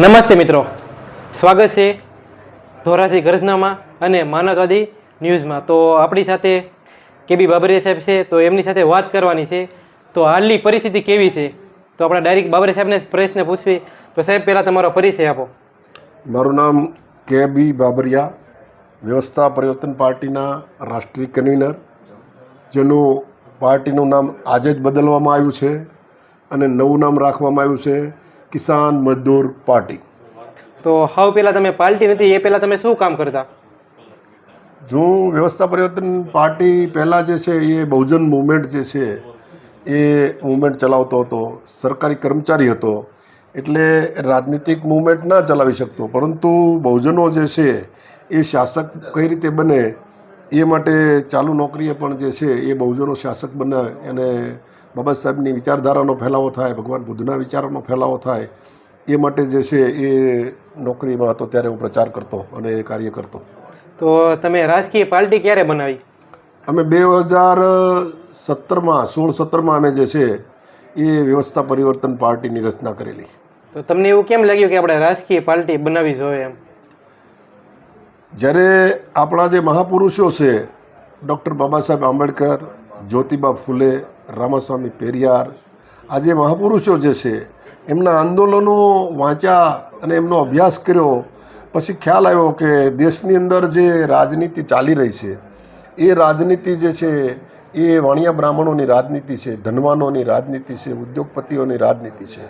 નમસ્તે મિત્રો. સ્વાગત છે ધોરાજી ગરજનામાં અને માનવવાદી ન્યૂઝમાં. તો આપણી સાથે કેબી બાબરિયા સાહેબ છે, તો એમની સાથે વાત કરવાની છે. તો હાલની પરિસ્થિતિ કેવી છે? તો આપણે ડાયરેક્ટ બાબરે સાહેબને પ્રશ્ન પૂછવી. તો સાહેબ, પહેલાં તમારો પરિચય આપો. મારું નામ કે બી બાબરિયા, વ્યવસ્થા પરિવર્તન પાર્ટીના રાષ્ટ્રીય કન્વીનર, જેનું પાર્ટીનું નામ આજે જ બદલવામાં આવ્યું છે અને નવું નામ રાખવામાં આવ્યું છે. કિસાન મજદૂર પાર્ટી. તો હાવ પહેલાં તમે પાર્ટી નથી એ પહેલાં તમે શું કામ કરતા? જો વ્યવસ્થા પરિવર્તન પાર્ટી પહેલાં જે છે એ બહુજન મુવમેન્ટ જે છે એ મુવમેન્ટ ચલાવતો હતો સરકારી કર્મચારી હતો એટલે રાજનીતિક મુવમેન્ટ ના ચલાવી શકતો. પરંતુ બહુજનો જે છે એ શાસક કઈ રીતે બને એ માટે ચાલુ નોકરીએ પણ જે છે એ બહુજનો શાસક બને અને બાબા સાહેબની વિચારધારાનો ફેલાવો થાય ભગવાન બુદ્ધના વિચારોનો ફેલાવો થાય એ માટે જે છે એ નોકરીમાં હતો ત્યારે હું પ્રચાર કરતો અને એ કાર્ય કરતો. તો તમે રાજકીય પાર્ટી ક્યારે બનાવી? અમે બે હજાર સત્તરમાં સોળ સત્તરમાં અમે જે છે એ વ્યવસ્થા પરિવર્તન પાર્ટીની રચના કરેલી. તો તમને એવું કેમ લાગ્યું કે આપણે રાજકીય પાર્ટી બનાવી જોઈએ એમ? જ્યારે આપણા જે મહાપુરુષો છે ડૉક્ટર બાબા સાહેબ આંબેડકર જ્યોતિબા ફૂલે રામાસ્વામી પેરિયાર આ જે મહાપુરુષો જે છે, એમના આંદોલનો વાંચ્યા અને એમનો અભ્યાસ કર્યો. પછી ખ્યાલ આવ્યો કે દેશની અંદર જે રાજનીતિ ચાલી રહી છે, એ રાજનીતિ જે છે, એ વાણિયા બ્રાહ્મણોની રાજનીતિ છે, ધનવાનોની રાજનીતિ છે, ઉદ્યોગપતિઓની રાજનીતિ છે.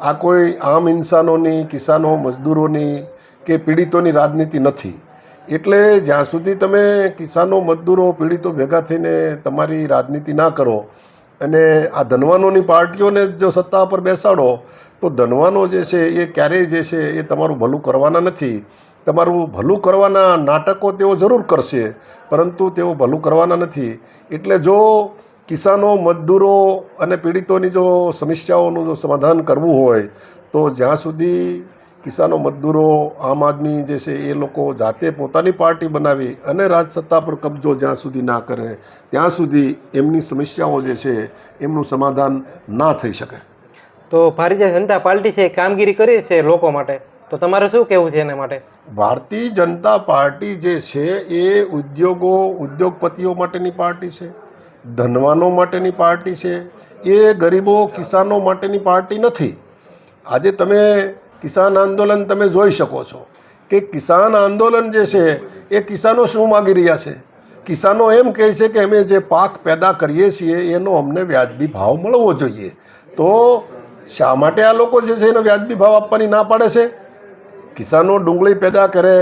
આ કોઈ આમ ઇન્સાનોની, કિસાનો, મજદૂરોની કે પીડિતોની રાજનીતિ નથી. એટલે જ્યાં સુધી તમે કિસાનો, મજદૂરો, પીડિતો ભેગા થઈને તમારી રાજનીતિ ના કરો અને આ ધનવાનોની પાર્ટીઓને જો સત્તા પર બેસાડો, તો ધનવાનો જે છે એ ક્યારેય જે છે એ તમારું ભલું કરવાના નથી. તમારું ભલું કરવાના નાટકો તેઓ જરૂર કરશે, પરંતુ તેઓ ભલું કરવાના નથી. એટલે જો કિસાનો, મજદૂરો અને પીડિતોની જો સમસ્યાઓનું જો સમાધાન કરવું હોય, તો જ્યાં સુધી કિસાનો મજદૂરો આમ આદમી જે છે એ લોકો જાતે પોતાની પાર્ટી બનાવી અને રાજસત્તા પર કબજો જ્યાં સુધી ના કરે ત્યાં સુધી એમની સમસ્યાઓ જે છે એમનું સમાધાન ના થઈ શકે. તો ભારતીય જનતા પાર્ટી છે કામગીરી કરી છે લોકો માટે? તો તમારે શું કહેવું છે એના માટે? ભારતીય જનતા પાર્ટી જે છે એ ઉદ્યોગો ઉદ્યોગપતિઓ માટેની પાર્ટી છે ધનવાનો માટેની પાર્ટી છે એ ગરીબો કિસાનો માટેની પાર્ટી નથી. આજે તમે કિસાન આંદોલન તમે જોઈ શકો છો કે કિસાન આંદોલન જે છે, એ કિસાનો શું માગી રહ્યા છે? કિસાનો એમ કહે છે કે અમે જે પાક પેદા કરીએ છીએ, એનો અમને વ્યાજબી ભાવ મળવો જોઈએ. તો શા માટે આ લોકો જે છે, એનો વ્યાજબી ભાવ આપવાની ના પાડે છે? કિસાનો ડુંગળી પેદા કરે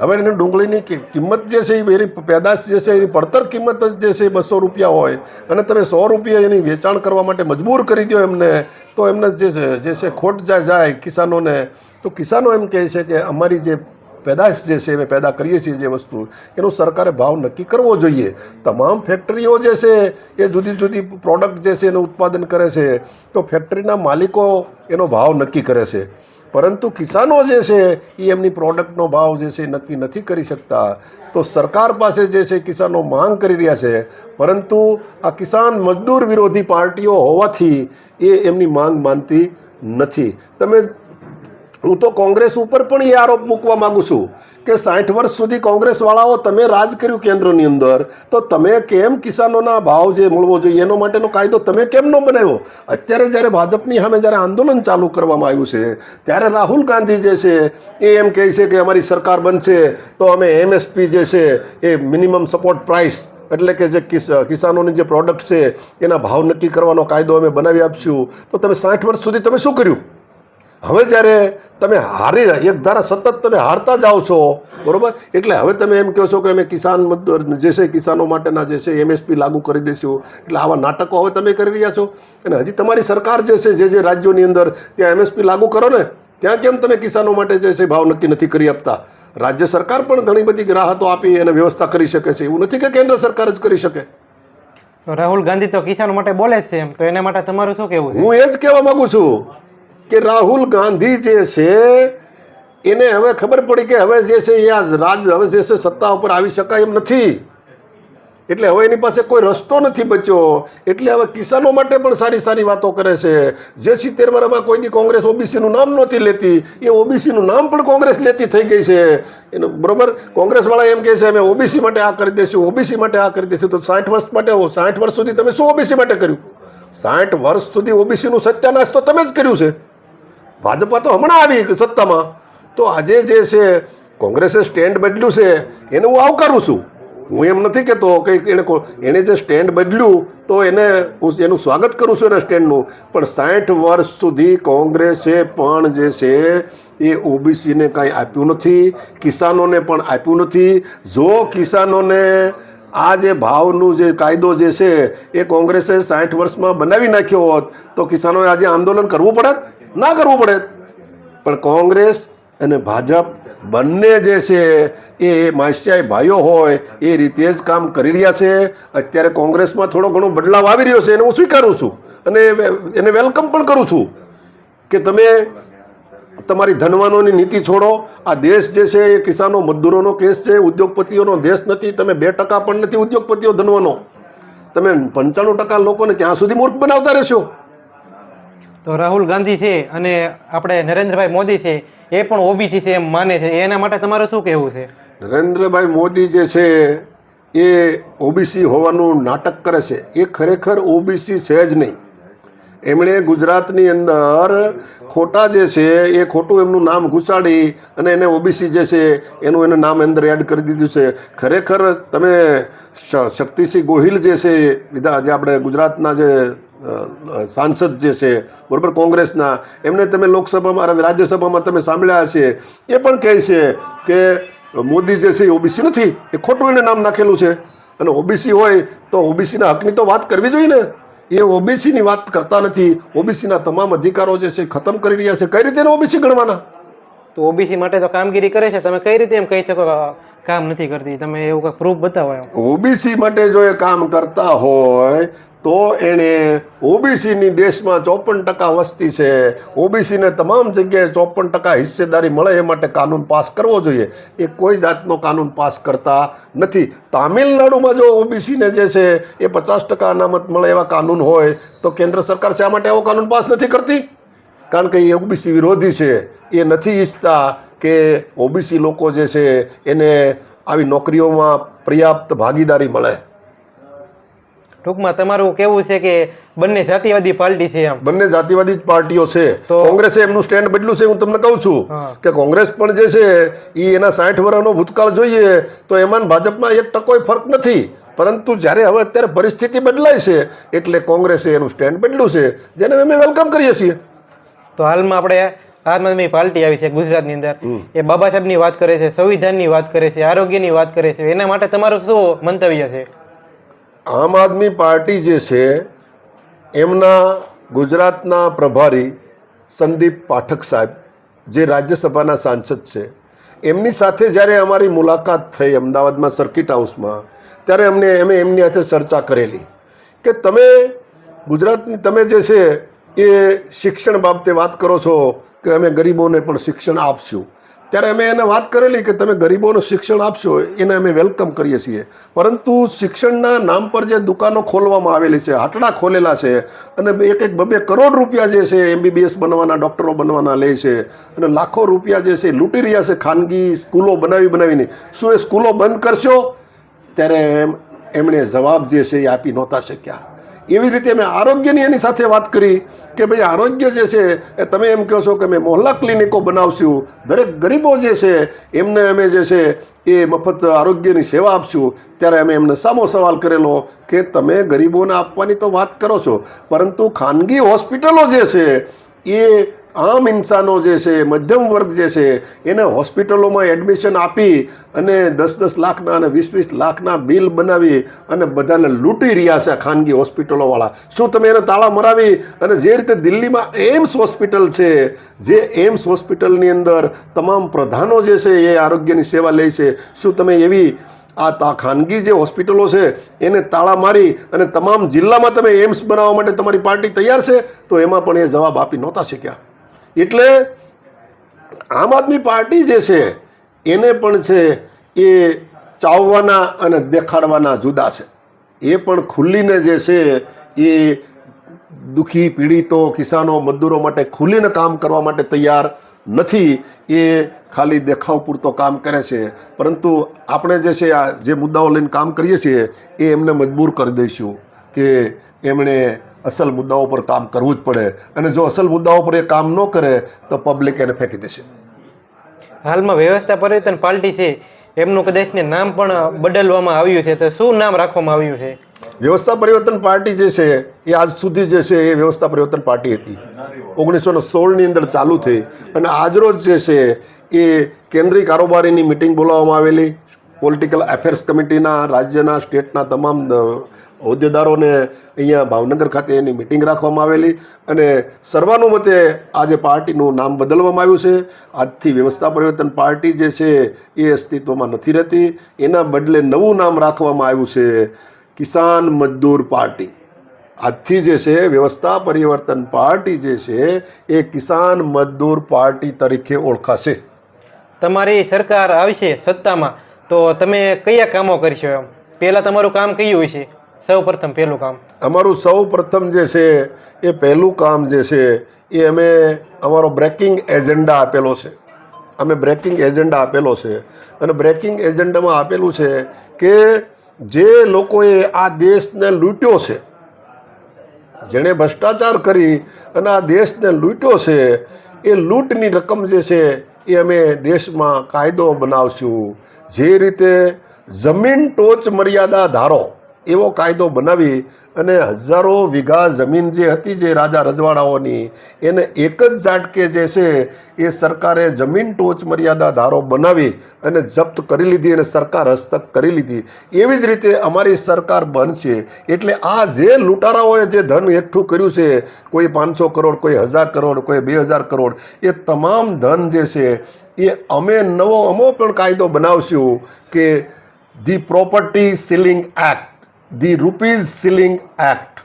હવે એની ડુંગળીની કિંમત જે છે એ એની પેદાશ જે છે એની પડતર કિંમત જ છે એ બસો રૂપિયા હોય અને તમે સો રૂપિયા એની વેચાણ કરવા માટે મજબૂર કરી દો એમને, તો એમને જે છે જે છે ખોટ જાય કિસાનોને. તો કિસાનો એમ કહે છે કે અમારી જે પેદાશ જે છે અમે પેદા કરીએ છીએ જે વસ્તુ, એનો સરકારે ભાવ નક્કી કરવો જોઈએ. તમામ ફેક્ટરીઓ જે છે એ જુદી જુદી પ્રોડક્ટ જે છે એનું ઉત્પાદન કરે છે, તો ફેક્ટરીના માલિકો એનો ભાવ નક્કી કરે છે. પરંતુ કિસાનો જે છે, એ એમની પ્રોડક્ટનો ભાવ જે છે, નક્કી નથી કરી શકતા. તો સરકાર પાસે જે છે, કિસાનો માંગ કરી રહ્યા છે. પરંતુ આ કિસાન મજદૂર વિરોધી પાર્ટીઓ હોવાથી એ એમની માંગ માનતી નથી. તમે હું તો કોંગ્રેસ ઉપર પણ એ આરોપ મૂકવા માંગુ છું કે સાઠ વર્ષ સુધી કોંગ્રેસવાળાઓ તમે રાજ કર્યું કેન્દ્રની અંદર, તો તમે કેમ કિસાનોના ભાવ જે મળવો જોઈએ એનો માટેનો કાયદો તમે કેમ ન બનાવ્યો? અત્યારે જ્યારે ભાજપની સામે જ્યારે આંદોલન ચાલુ કરવામાં આવ્યું છે, ત્યારે રાહુલ ગાંધી જે છે, એ એમ કહે છે કે અમારી સરકાર બનશે, તો અમે એમએસપી જે છે, એ મિનિમમ સપોર્ટ પ્રાઇસ એટલે કે જે કિસ, કિસાનોની જે પ્રોડક્ટ છે, એના ભાવ નક્કી કરવાનો કાયદો અમે બનાવી આપશું. તો તમે સાઠ વર્ષ સુધી તમે શું કર્યું? હવે જ્યારે તમે હારી એક ધારા સતત તમે હારતા જાઓ છો બરોબર? એટલે હવે તમે એમ કહો છો કે અમે કિસાન જે છે કિસાનો માટેના જે છે એમએસપી લાગુ કરી દઈશું. એટલે આવા નાટકો હવે તમે કરી રહ્યા છો. અને હજી તમારી સરકાર જે છે જે જે રાજ્યોની અંદર ત્યાં એમએસપી લાગુ કરો ને ત્યાં કેમ તમે કિસાનો માટે જે છે ભાવ નક્કી નથી કરી આપતા? રાજ્ય સરકાર પણ ઘણી બધી રાહતો આપી અને વ્યવસ્થા કરી શકે છે. એવું નથી કે કેન્દ્ર સરકાર જ કરી શકે. રાહુલ ગાંધી તો કિસાનો માટે બોલે છે એમ. તો એના માટે તમારું શું કહેવું હું એ જ કહેવા માંગુ છું. કે રાહુલ ગાંધી જે છે, એને હવે ખબર પડી કે હવે જે છે, એ આ રાજ હવે જે છે, સત્તા ઉપર આવી શકાય એમ નથી. એટલે હવે એની પાસે કોઈ રસ્તો નથી બચ્યો. એટલે હવે કિસાનો માટે પણ સારી સારી વાતો કરે છે. જે સિત્તેર વર્ષમાં કોઈ દી કોંગ્રેસ ઓબીસીનું નામ નહોતી લેતી, એ ઓબીસીનું નામ પણ કોંગ્રેસ લેતી થઈ ગઈ છે. એનું બરાબર? કોંગ્રેસવાળા એમ કહે છે, અમે ઓબીસી માટે આ કરી દઈશું ઓબીસી માટે આ કરી દઈશું તો સાઠ વર્ષ માટે સાઠ વર્ષ સુધી તમે શું ઓબીસી માટે કર્યું? સાઠ વર્ષ સુધી ઓબીસીનું સત્યાનાશ તો તમે જ કર્યું છે. ભાજપા તો હમણાં આવી સત્તામાં. તો આજે જે છે, કોંગ્રેસે સ્ટેન્ડ બદલ્યું છે, એને હું આવકારું છું. હું એમ નથી કહેતો કે એને એણે જે સ્ટેન્ડ બદલ્યું, તો એને હું એનું સ્વાગત કરું છું એના સ્ટેન્ડનું. પણ સાઠ વર્ષ સુધી કોંગ્રેસે પણ જે છે, એ ઓબીસીને કાંઈ આપ્યું નથી, કિસાનોને પણ આપ્યું નથી. જો કિસાનોને આ જે ભાવનું જે કાયદો જે છે, એ કોંગ્રેસે સાઠ વર્ષમાં બનાવી નાખ્યો હોત, તો કિસાનોએ આજે આંદોલન કરવું પડત? ના કરવું પડે. પણ કોંગ્રેસ અને ભાજપ બંને જે છે એ માસ્યાય ભાઈઓ હોય, એ રીતે જ કામ કરી રહ્યા છે. અત્યારે કોંગ્રેસમાં થોડો ઘણો બદલાવ આવી રહ્યો છે એને હું સ્વીકારું છું. અને એને વેલકમ પણ કરું છું કે તમે તમારી ધનવાનોની નીતિ છોડો. આ દેશ જે છે એ કિસાનો મજદૂરોનો કેસ છે, ઉદ્યોગપતિઓનો દેશ નથી, તમે બે ટકા પણ નથી ઉદ્યોગપતિઓ ધનવાનો. તમે પંચાણું ટકા લોકોને ક્યાં સુધી મૂર્ખ બનાવતા રહેશો. તો રાહુલ ગાંધી છે અને આપણે નરેન્દ્રભાઈ મોદી છે, એ પણ ઓબીસી છે એમ માને છે. એના માટે તમારું શું કહેવું છે? નરેન્દ્રભાઈ મોદી જે છે, એ ઓબીસી હોવાનું નાટક કરે છે. એ ખરેખર ઓબીસી છે જ નહીં. એમણે ગુજરાતની અંદર ખોટા જે છે, એ ખોટું એમનું નામ ઘૂસાડી અને એને ઓબીસી જે છે, એનું એને નામ અંદર એડ કરી દીધું છે. ખરેખર તમે શક્તિસિંહ ગોહિલ જે છે વિધા જે આપણે ગુજરાતના જે સાંસદ જે છે બરાબર કોંગ્રેસના એમને તમે લોકસભામાં રાજ્યસભામાં તમે સાંભળ્યા હશે. એ પણ કહે છે કે મોદી જે છે એ ઓબીસી નથી એ ખોટું એને નામ નાખેલું છે. અને ઓબીસી હોય તો ઓબીસીના હકની તો વાત કરવી જોઈએ ને. એ ઓબીસીની વાત કરતા નથી. ઓબીસીના તમામ અધિકારો જે છે ખતમ કરી રહ્યા છે. કઈ રીતે ઓબીસી ગણવાના? તો ઓબીસી માટે તો કામગીરી કરે છે. તમે કઈ રીતે એમ કહી શકો કામ નથી કરતી? તમે એવું કંઈક પ્રૂફ બતાવો ઓબીસી માટે જો એ કામ કરતા હોય તો એણે ઓબીસીની દેશમાં ચોપન ટકા વસ્તી છે. ઓબીસીને તમામ જગ્યાએ ચોપન ટકા હિસ્સેદારી મળે એ માટે કાનૂન પાસ કરવો જોઈએ. એ કોઈ જાતનો કાનૂન પાસ કરતા નથી. તામિલનાડુમાં જો ઓબીસીને જે છે એ પચાસ ટકા અનામત મળે એવા કાનૂન હોય, તો કેન્દ્ર સરકાર શા માટે આવો કાનૂન પાસ નથી કરતી? કારણ કે એ ઓબીસી વિરોધી છે. એ નથી ઈચ્છતા કે ઓબીસી લોકો જે છે એને આવી નોકરીઓમાં પર્યાપ્ત ભાગીદારી મળે. ટૂંકમાં તમારું કેવું છે કે બંને જાતિવાદી પાર્ટી છે એમ? બંને જાતિવાદી જ પાર્ટીઓ છે. કોંગ્રેસે એમનું સ્ટેન્ડ બદલ્યું છે હું તમને કહું છું કે કોંગ્રેસ પણ જે છે એ એના સાઠ વર્ષનો ભૂતકાળ જોઈએ તો એમાં ભાજપમાં એક ટકોય ફરક નથી. પરંતુ જ્યારે હવે અત્યારે પરિસ્થિતિ બદલાય છે એટલે કોંગ્રેસે એનું સ્ટેન્ડ બદલ્યું છે જેને અમે વેલકમ કરીએ છીએ. તો હાલમાં આપણે આમ આદમી પાર્ટી આવી છે ગુજરાતની અંદર. એ બાબા સાહેબની વાત કરે છે સંવિધાનની વાત કરે છે આરોગ્યની વાત કરે છે. એના માટે તમારું શું મંતવ્ય છે? આમ આદમી પાર્ટી જે છે, એમના ગુજરાતના પ્રભારી સંદીપ પાઠક સાહેબ, જે રાજ્યસભાના સાંસદ છે, એમની સાથે જ્યારે અમારી મુલાકાત થઈ અમદાવાદમાં સર્કિટ હાઉસમાં, ત્યારે અમને અમે એમની સાથે ચર્ચા કરેલી કે તમે ગુજરાતની, તમે જે છે એ શિક્ષણ બાબતે વાત કરો છો કે અમે ગરીબોને પણ શિક્ષણ આપશું. ત્યારે અમે એને વાત કરેલી કે તમે ગરીબોનું શિક્ષણ આપશો, એને અમે વેલકમ કરીએ છીએ. પરંતુ શિક્ષણના નામ પર જે દુકાનો ખોલવામાં આવેલી છે, હાટડા ખોલેલા છે, અને એક એક બબે કરોડ રૂપિયા જે છે એમબીબીએસ બનવાના, ડૉક્ટરો બનવાના લે છે, અને લાખો રૂપિયા જે છે, લૂંટી રહ્યા છે, ખાનગી સ્કૂલો બનાવી બનાવીને. શું એ સ્કૂલો બંધ કરશો? ત્યારે એમ એમણે જવાબ જે છે એ આપી નહોતા શક્યા. એવી રીતે મેં આરોગ્યની એની સાથે વાત કરી કે ભાઈ, આરોગ્ય જે છે, એ તમે એમ કહો છો કે મેં મોહલ્લા ક્લિનિકો બનાવશું. દરેક ગરીબો જે છે, એમને અમે જે છે, એ મફત આરોગ્યની સેવા આપશું. ત્યારે અમે એમને સામો સવાલ કરેલો કે તમે ગરીબોને આપવાની તો વાત કરો છો, પરંતુ ખાનગી હોસ્પિટલો જે છે, એ આમ ઇન્સાનો જે છે, મધ્યમ વર્ગ જે છે, એને હોસ્પિટલોમાં એડમિશન આપી અને દસ દસ લાખના અને વીસ વીસ લાખના બિલ બનાવી અને બધાને લૂંટી રહ્યા છે ખાનગી હોસ્પિટલોવાળા. શું તમે એને તાળા મરાવી? અને જે રીતે દિલ્હીમાં એમ્સ હોસ્પિટલ છે, જે એમ્સ હોસ્પિટલની અંદર તમામ પ્રધાનો જે છે, એ આરોગ્યની સેવા લે છે. શું તમે એવી આ તા ખાનગી જે હોસ્પિટલો છે, એને તાળા મારી અને તમામ જિલ્લામાં તમે એમ્સ બનાવવા માટે તમારી પાર્ટી તૈયાર છે? તો એમાં પણ એ જવાબ આપી નહોતા શક્યા. એટલે આમ આદમી પાર્ટી જે છે, એને પણ છે એ ચાવવાના અને દેખાડવાના જુદા છે. એ પણ ખુલ્લીને જે છે એ દુઃખી પીડિતો કિસાનો મજદૂરો માટે ખુલ્લીને કામ કરવા માટે તૈયાર નથી. એ ખાલી દેખાવ પૂરતો કામ કરે છે. પરંતુ આપણે જે છે આ જે મુદ્દાઓ લઈને કામ કરીએ છીએ, એ એમને મજબૂર કરી દઈશું કે એમણે અસલ મુદ્દાઓ પર કામ કરવું જ પડે. અને જો અસલ મુદ્દાઓ પર એ કામ ન કરે તો પબ્લિક એને ફેંકી દેશે. હાલમાં વ્યવસ્થા પરિવર્તન પાર્ટી છે. એમનું કદાચને નામ પણ બદલવામાં આવ્યું છે. તો શું નામ રાખવામાં આવ્યું છે? વ્યવસ્થા પરિવર્તન પાર્ટી જે છે એ આજ સુધી જે છે એ વ્યવસ્થા પરિવર્તન પાર્ટી હતી. ઓગણીસો ને સોળની અંદર ચાલુ થઈ. અને આજરોજ જે છે એ કેન્દ્રીય કારોબારીની મિટિંગ બોલાવવામાં આવેલી. પોલિટિકલ અફેર્સ કમિટીના રાજ્યના સ્ટેટના તમામ હોદ્દેદારોને અહીંયા ભાવનગર ખાતે એની મિટિંગ રાખવામાં આવેલી અને સર્વાનુમતે આજે પાર્ટીનું નામ બદલવામાં આવ્યું છે. આજથી વ્યવસ્થા પરિવર્તન પાર્ટી જે છે એ અસ્તિત્વમાં નથી રહેતી. એના બદલે નવું નામ રાખવામાં આવ્યું છે કિસાન મજદૂર પાર્ટી. આજથી જે છે વ્યવસ્થા પરિવર્તન પાર્ટી જે છે એ કિસાન મજદૂર પાર્ટી તરીકે ઓળખાશે. તમારી સરકાર આવશે સત્તામાં, તો તમે કયા કામો કરશો એમ? પહેલાં તમારું કામ કયું છે સૌ પ્રથમ પહેલું કામ. અમારું સૌ પ્રથમ જે છે, એ પહેલું કામ જે છે, એ અમે અમારો બ્રેકિંગ એજન્ડા આપેલો છે. અમે બ્રેકિંગ એજન્ડા આપેલો છે. અને બ્રેકિંગ એજન્ડામાં આપેલું છે કે જે લોકોએ આ દેશને લૂંટ્યો છે, જેણે ભ્રષ્ટાચાર કરી અને આ દેશને લૂંટ્યો છે, એ લૂંટની રકમ જે છે, એ અમે દેશમાં કાયદો બનાવશું. જે રીતે જમીન ટોચ મર્યાદા ધારો એવો કાયદો બનાવી અને હજારો વીઘા જમીન જે હતી જે રાજા રજવાડાઓની, એને એક જ ઝાટકે જે છે એ સરકારે જમીન ટોચ મર્યાદા ધારો બનાવી અને જપ્ત કરી લીધી અને સરકાર હસ્તક કરી લીધી. એવી જ રીતે અમારી સરકાર બનશે. એટલે આ જે લૂંટારાઓએ જે ધન એકઠું કર્યું છે, કોઈ પાંચસો કરોડ, કોઈ હજાર કરોડ, કોઈ બે હજાર કરોડ, એ તમામ ધન જે છે એ અમે નવો, અમો પણ કાયદો બનાવશું કે the property ceiling act. The rupees ceiling act,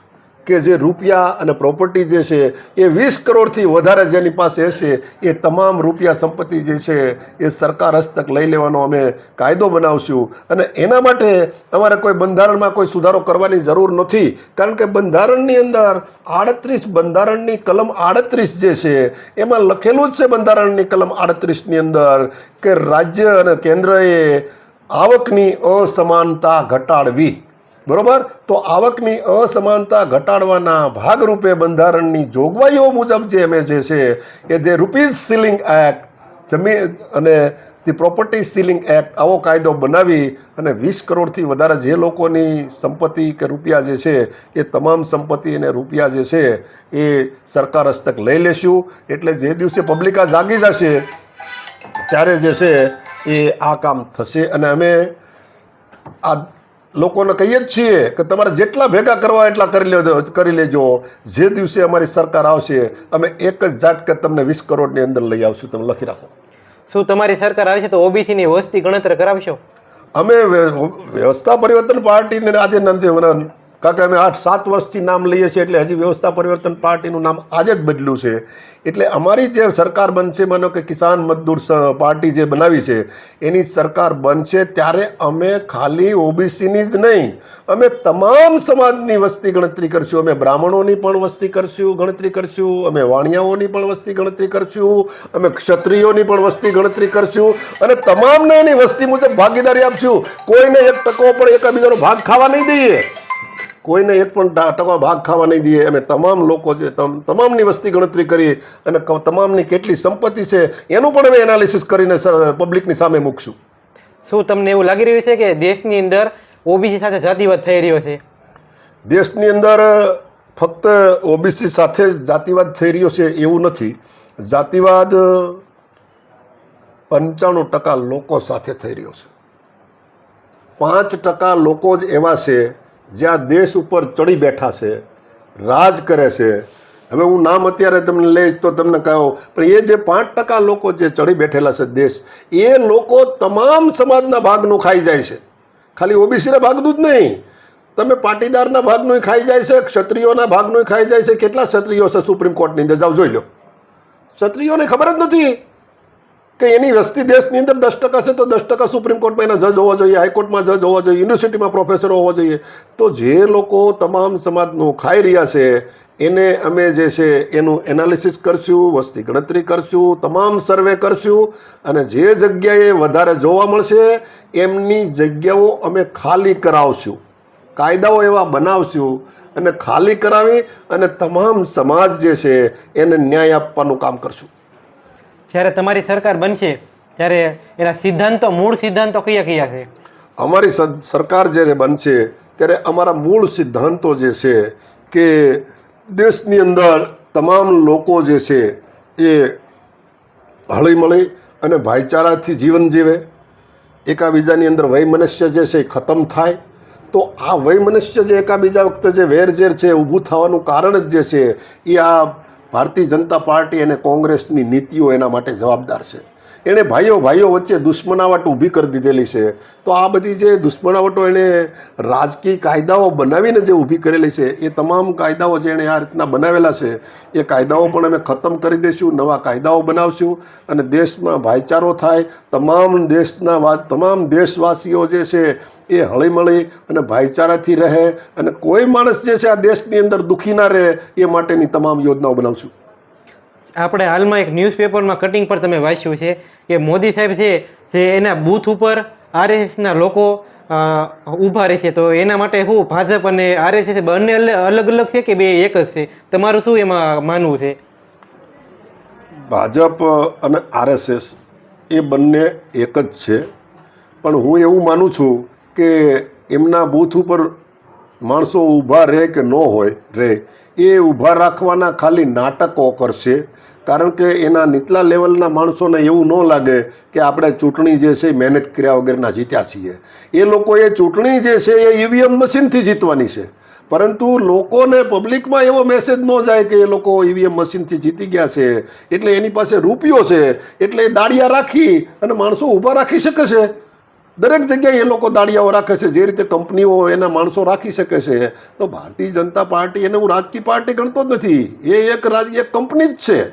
કે જે રૂપિયા અને પ્રોપર્ટી જે છે એ વીસ કરોડથી વધારે જેની પાસે હશે, એ તમામ રૂપિયા સંપત્તિ જે છે એ સરકાર હસ્તક લઈ લેવાનો અમે કાયદો બનાવશું. અને એના માટે અમારે કોઈ બંધારણમાં કોઈ સુધારો કરવાની જરૂર નથી, કારણ કે બંધારણની અંદર આડત્રીસ બંધારણની કલમ આડત્રીસ જે છે, એમાં લખેલું જ છે બંધારણની કલમ આડત્રીસની અંદર કે રાજ્ય અને કેન્દ્રએ આવકની અસમાનતા ઘટાડવી. બરોબર? તો આવકની અસમાનતા ઘટાડવાના ભાગરૂપે બંધારણની જોગવાઈઓ મુજબ જે અમે જે છે, એ જે રૂપીઝ સીલિંગ એક્ટ, જમીન અને ધી પ્રોપર્ટી સીલિંગ એક્ટ આવો કાયદો બનાવી અને વીસ કરોડથી વધારે જે લોકોની સંપત્તિ કે રૂપિયા જે છે, એ તમામ સંપત્તિ અને રૂપિયા જે છે, એ સરકાર હસ્તક લઈ લેશું. એટલે જે દિવસે પબ્લિકા જાગી જશે, ત્યારે જે છે, એ આ કામ થશે. અને અમે આ લોકોને કહીએ જ છીએ કે તમારે જેટલા ભેગા કરવા એટલા કરી લેજો કરી લેજો. જે દિવસે અમારી સરકાર આવશે અમે એક જ ઝાટકે તમને વીસ કરોડની અંદર લઈ આવશું. તમે લખી રાખો. શું તમારી સરકાર આવશે તો ઓબીસીની વસ્તી ગણતરી કરાવશો? અમે વ્ય- વ્યવસ્થા પરિવર્તન પાર્ટીને આજે નથી કારણ કે અમે આઠ, સાત વર્ષથી નામ લઈએ છીએ એટલે હજી વ્યવસ્થા પરિવર્તન પાર્ટીનું નામ આજે જ બદલ્યું છે. એટલે અમારી જે સરકાર બનશે, માનો કે કિસાન મજદૂર પાર્ટી જે બનાવી છે, એની સરકાર બનશે ત્યારે અમે ખાલી ઓબીસીની જ નહીં, અમે તમામ સમાજની વસ્તી ગણતરી કરશું. અમે બ્રાહ્મણોની પણ વસ્તી કરશું, ગણતરી કરશું. અમે વાણિયાઓની પણ વસ્તી ગણતરી કરશું. અમે ક્ષત્રિયોની પણ વસ્તી ગણતરી કરશું. અને તમામને એની વસ્તી મુજબ ભાગીદારી આપશું. કોઈને એક ટકો પણ એકાબીજાનો ભાગ ખાવા નહીં દઈએ. કોઈને એક પણ ટકા ભાગ ખાવા નહીં દઈએ. અમે તમામ લોકો છે તમ- તમામની વસ્તી ગણતરી કરી અને તમામની કેટલી સંપત્તિ છે એનું પણ અમે એનાલિસિસ કરીને પબ્લિકની સામે મૂકશું. શું તમને એવું લાગી રહ્યું છે કે દેશની અંદર ઓબીસી સાથે જાતિવાદ થઈ રહ્યો છે? દેશની અંદર ફક્ત ઓબીસી સાથે જાતિવાદ થઈ રહ્યો છે એવું નથી. જાતિવાદ પંચાણું ટકા લોકો સાથે થઈ રહ્યો છે. પાંચ ટકા લોકો જ એવા છે જે આ દેશ ઉપર ચડી બેઠા છે, રાજ કરે છે. હવે હું નામ અત્યારે તમને લઈશ તો તમને કહો, પણ એ જે પાંચ ટકા લોકો જે ચડી બેઠેલા છે દેશ, એ લોકો તમામ સમાજના ભાગનું ખાઈ જાય છે. ખાલી ઓબીસીના ભાગનું જ નહીં. તમે પાટીદારના ભાગનું ખાઈ જાય છે, ક્ષત્રિયોના ભાગનું ખાઈ જાય છે. કેટલા ક્ષત્રિયો છે સુપ્રીમ કોર્ટની અંદર? જાઓ, જોઈ લો. ક્ષત્રિયોને ખબર જ નથી. કે એની વસ્તી દેશની અંદર દસ ટકા છે તો દસ ટકા સુપ્રીમ કોર્ટમાં એના જજ હોવા જોઈએ, હાઈકોર્ટમાં જજ હોવા જોઈએ, યુનિવર્સિટીમાં પ્રોફેસર હોવા જોઈએ. તો જે લોકો તમામ સમાજનું ખાઈ રહ્યા છે, એને અમે જે છે એનું એનાલિસિસ કરશું, વસ્તી ગણતરી કરશું, તમામ સર્વે કરશું અને જે જગ્યાએ વધારે જોવા મળશે, એમની જગ્યાઓ અમે ખાલી કરાવશું. કાયદાઓ એવા બનાવશું અને ખાલી કરાવી અને તમામ સમાજ જે છે એને ન્યાય આપવાનું કામ કરશું. જ્યારે તમારી સરકાર બનશે, ત્યારે એના સિદ્ધાંતો, મૂળ સિદ્ધાંતો કયા કયા છે? અમારી સરકાર જ્યારે બનશે, ત્યારે અમારા મૂળ સિદ્ધાંતો જે છે કે દેશની અંદર તમામ લોકો જે છે એ હળીમળી અને ભાઈચારાથી જીવન જીવે. એકાબીજાની અંદર વયમનુષ્ય જે છે એ ખતમ થાય. તો આ વયમનુષ્ય જે એકાબીજા વખતે જે વેરઝેર છે ઊભું થવાનું કારણ જ જે છે એ આ ભારતીય જનતા પાર્ટી અને કોંગ્રેસની નીતિઓ એના માટે જવાબદાર છે. એણે ભાઈઓ ભાઈઓ વચ્ચે દુશ્મનાવટ ઊભી કરી દીધેલી છે. તો આ બધી જે દુશ્મનાવટો એણે રાજકીય કાયદાઓ બનાવીને જે ઊભી કરેલી છે, એ તમામ કાયદાઓ જે એણે આ રીતના બનાવેલા છે, એ કાયદાઓ પણ અમે ખતમ કરી દઈશું, નવા કાયદાઓ બનાવશું અને દેશમાં ભાઈચારો થાય. તમામ દેશના તમામ દેશવાસીઓ જે છે એ હળીમળી અને ભાઈચારાથી રહે અને કોઈ માણસ જે છે આ દેશની અંદર દુઃખી ના રહે, એ માટેની તમામ યોજનાઓ બનાવશું. આપણે હાલમાં એક ન્યૂઝપેપરમાં કટિંગ પર તમે વાંચ્યું છે કે મોદી સાહેબ છે, જે એના બૂથ ઉપર આરએસએસના લોકો ઊભા રહેશે. તો એના માટે શું ભાજપ અને આરએસએસ બંને અલ- અલગ અલગ છે કે બે એક જ છે? તમારું શું એમાં માનવું છે? ભાજપ અને આરએસએસ એ બંને એક જ છે. પણ હું એવું માનું છું કે એમના બૂથ ઉપર માણસો ઊભા રહે કે ન હોય, રહે, એ ઊભા રાખવાના ખાલી નાટકો કરશે. કારણ કે એના નીચલા લેવલના માણસોને એવું ન લાગે કે આપણે ચૂંટણી જે છે મહેનત કર્યા વગરના જીત્યા છીએ. એ લોકો એ ચૂંટણી જે છે એ ઈવીએમ મશીનથી જીતવાની છે. પરંતુ લોકોને પબ્લિકમાં એવો મેસેજ ન જાય કે એ લોકો ઈવીએમ મશીનથી જીતી ગયા છે. એટલે એની પાસે રૂપિયો છે. એટલે એ દાળિયા રાખી અને માણસો ઊભા રાખી શકે છે. દરેક જગ્યાએ એ લોકો દાળિયાઓ રાખે છે. જે રીતે કંપનીઓ એના માણસો રાખી શકે છે, તો ભારતીય જનતા પાર્ટી એને હું રાજકીય પાર્ટી ગણતો જ નથી. એ એક રાજકીય કંપની જ છે.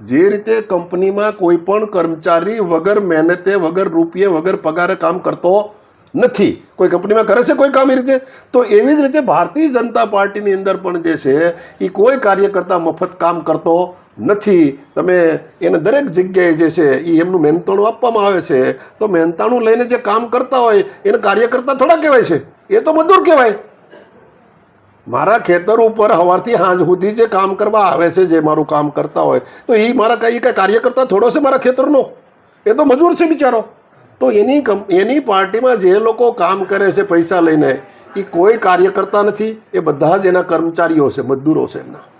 જે રીતે કંપનીમાં કોઈ પણ કર્મચારી વગર મહેનતે, વગર રૂપિયે, વગર પગારે કામ કરતો નથી. કોઈ કંપનીમાં કરે છે કોઈ કામ એ રીતે? તો એવી જ રીતે ભારતીય જનતા પાર્ટીની અંદર પણ જે છે એ કોઈ કાર્યકર્તા મફત કામ કરતો નથી. તમે એને દરેક જગ્યાએ જે છે એ એમનું મહેનતાણું આપવામાં આવે છે, તો મહેનતાણું લઈને જે કામ કરતા હોય, એને કાર્યકર્તા થોડા કહેવાય છે. એ તો મજૂર કહેવાય. મારા ખેતર ઉપર સવારથી સાંજ સુધી જે કામ કરવા આવે છે, જે મારું કામ કરતા હોય, તો એ મારા કંઈ કાંઈ કાર્યકર્તા થોડો છે મારા ખેતરનો? એ તો મજૂર છે બિચારો. તો એની કમ, એની પાર્ટીમાં જે લોકો કામ કરે છે પૈસા લઈને એ કોઈ કાર્યકર્તા નથી. એ બધા જ એના કર્મચારીઓ છે, મજદૂરો છે એમના.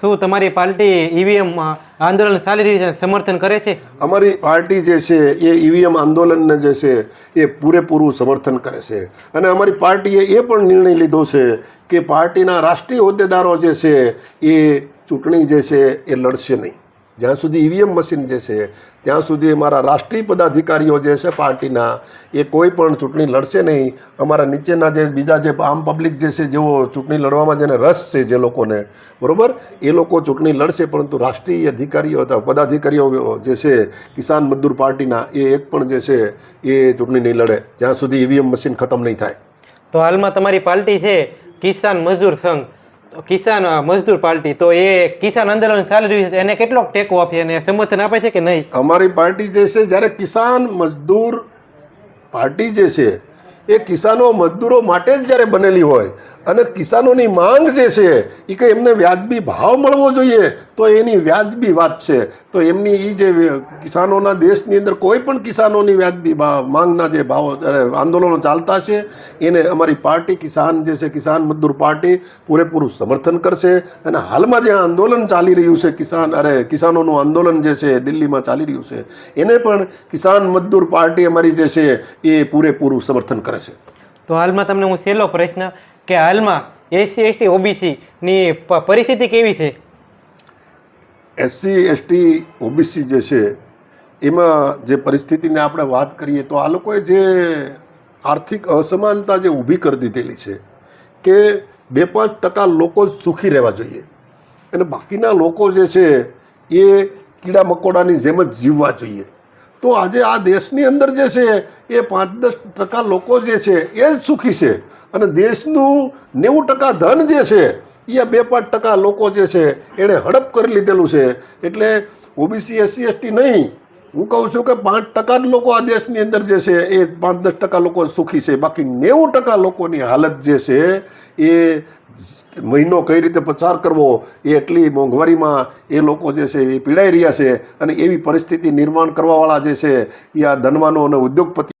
શું તમારી પાર્ટી ઈવીએમ આંદોલન રહ્યું છે સમર્થન કરે છે? અમારી પાર્ટી જે છે, એ ઈવીએમ આંદોલનને જે છે, એ પૂરેપૂરું સમર્થન કરે છે. અને અમારી પાર્ટીએ એ પણ નિર્ણય લીધો છે કે પાર્ટીના રાષ્ટ્રીય હોદ્દેદારો જે છે, એ ચૂંટણી જે છે, એ લડશે નહીં. જ્યાં સુધી ઈવીએમ મશીન જે છે, ત્યાં સુધી અમારા રાષ્ટ્રીય પદાધિકારીઓ જે છે પાર્ટીના, એ કોઈ પણ ચૂંટણી લડશે નહીં. અમારા નીચેના જે, બીજા જે આમ પબ્લિક જે છે, જેઓ ચૂંટણી લડવામાં જેને રસ છે જે લોકોને, બરાબર? એ લોકો ચૂંટણી લડશે, પરંતુ રાષ્ટ્રીય અધિકારીઓ અથવા પદાધિકારીઓ જે છે, કિસાન મજદૂર પાર્ટીના, એ એક પણ જે છે, એ ચૂંટણી નહીં લડે. જ્યાં સુધી ઈવીએમ મશીન ખતમ નહીં થાય. તો હાલમાં તમારી પાર્ટી છે કિસાન મજૂર સંઘ. કિસાન મજદૂર પાર્ટી, તો એ કિસાન આંદોલન ચાલી રહ્યું છે. એને કેટલો ટેકો આપે અને સમર્થન આપે છે કે નહીં? અમારી પાર્ટી જે છે, જ્યારે કિસાન, મજદૂર પાર્ટી જે છે, એ કિસાનો, મજદૂરો માટે જ જ્યારે બનેલી હોય અને કિસાનોની માંગ જે છે એ કે એમને વ્યાજબી ભાવ મળવો જોઈએ, તો એની વ્યાજબી વાત છે. તો એમની એ જે કિસાનોના દેશની અંદર કોઈ પણ કિસાનોની વ્યાજબી ભાવ, માંગના જે ભાવો આંદોલનો ચાલતા છે, એને અમારી પાર્ટી કિસાન જે છે, કિસાન મજદૂર પાર્ટી પૂરેપૂરું સમર્થન કરશે. અને હાલમાં જે આંદોલન ચાલી રહ્યું છે, કિસાન, અરે, કિસાનોનું આંદોલન જે છે, દિલ્હીમાં ચાલી રહ્યું છે, એને પણ કિસાન મજદૂર પાર્ટી અમારી જે છે, એ પૂરેપૂરું સમર્થન કરે છે. તો હાલમાં તમને હું છેલ્લો પ્રશ્ન કે હાલમાં એસસી એસટી ઓબીસીની પરિસ્થિતિ કેવી છે? એસસી એસટી ઓબીસી જે છે, એમાં જે પરિસ્થિતિને આપણે વાત કરીએ તો આ લોકોએ જે આર્થિક અસમાનતા જે ઊભી કરી દીધેલી છે કે બે પાંચ ટકા લોકો જ સુખી રહેવા જોઈએ. અને બાકીના લોકો જે છે એ કીડા મકોડાની જેમ જ જીવવા જોઈએ. તો આજે આ દેશની અંદર જે છે, એ પાંચ દસ ટકા લોકો જે છે, એ જ સુખી છે. અને દેશનું નેવું ટકા ધન જે છે, એ બે પાંચ ટકા લોકો જે છે, એણે હડપ કરી લીધેલું છે. એટલે ઓબીસી, એસસી, એસટી નહીં હું કહું છું કે પાંચ ટકા લોકો આ દેશની અંદર જે છે, એ પાંચ દસ ટકા લોકો સુખી છે. બાકી નેવું ટકા લોકોની હાલત જે છે, એ મહિનો કઈ રીતે પસાર કરવો, એ એટલી મોંઘવારીમાં એ લોકો જે છે, એ પીડાઈ રહ્યા છે. અને એવી પરિસ્થિતિ નિર્માણ કરવાવાળા જે છે, એ આ ધનવાનો અને ઉદ્યોગપતિ